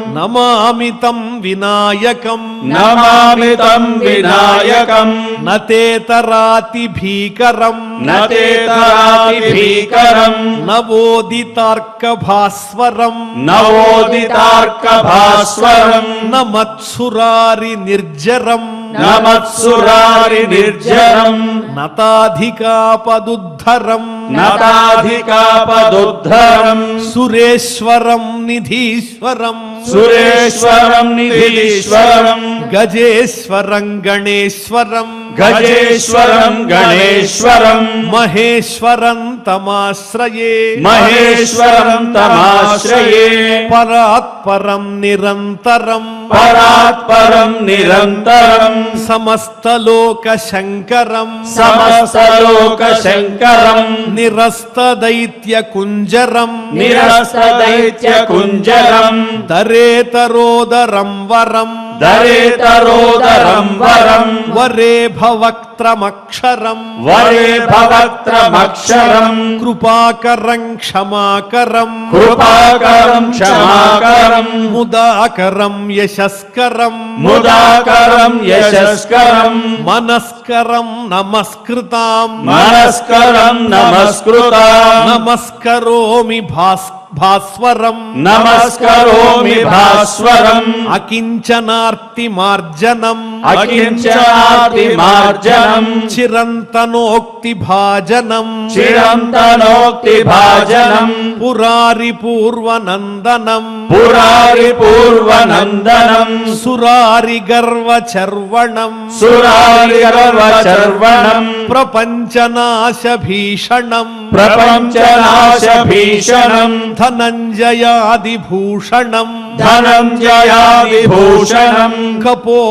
నమామితం వినాయకం. నమామి తం వినాయకం. నతేతరాతి భీకరం. నతేతరాతి భీకరం. నవోదితార్క భాస్వరం నవోదితార్క భాస్వరం నమత్సురారి నిర్జరం. నమత్సురారి నిర్జరం. నతాధికాపదుద్ధరం నతాధికాపదుద్ధరం సురేశ్వరం నిధీశ్వరం. సురేశ్వరం నిధీశ్వరం. గజేశ్వరం గణేశ్వరం. గజేశ్వరం గణేశ్వరం. మహేశ్వరం తమాశ్రయే. మహేశ్వరం తమాశ్రయే. పరాత్పరం నిరంతరం. పరాత్పరం నిరంతరం. సమస్తలోక శంకరం సమస్తలోక శంకరం నిరస్తదైత్య కుంజరం నిరస్తదైత్య కుంజరం దరేతరోదరం వరం దరేతరోదరం వరం. వరే భవక్త్రమక్షరం. వరే భవత్రమక్షరం కృపాకరం క్షమాకరం. కృపాకరం క్షమాకరం. ముదాకరం యశస్కరం. ముదాకరం యశస్కరం. మనస్కరం నమస్కృతాం. మనస్కరం నమస్కృత. నమస్కరోమి భాస్ భాస్వరం నమస్కరోమి భాస్వరం అకించనార్తి మార్జనం అకించనాతి మార్జనం చిరంతనోక్తి భాజనం చిరంతనోక్తి భాజనం పురారి పూర్వనందనం పురారి పూర్వనందనం సురారి గర్వ చర్వణం సురారి చర్వణం ప్రపంచనాశ భీషణం ప్రపంచనాశ భీషణం धनञ्जयादिभूषणम् धनञ्जयादिभूषणम् कपो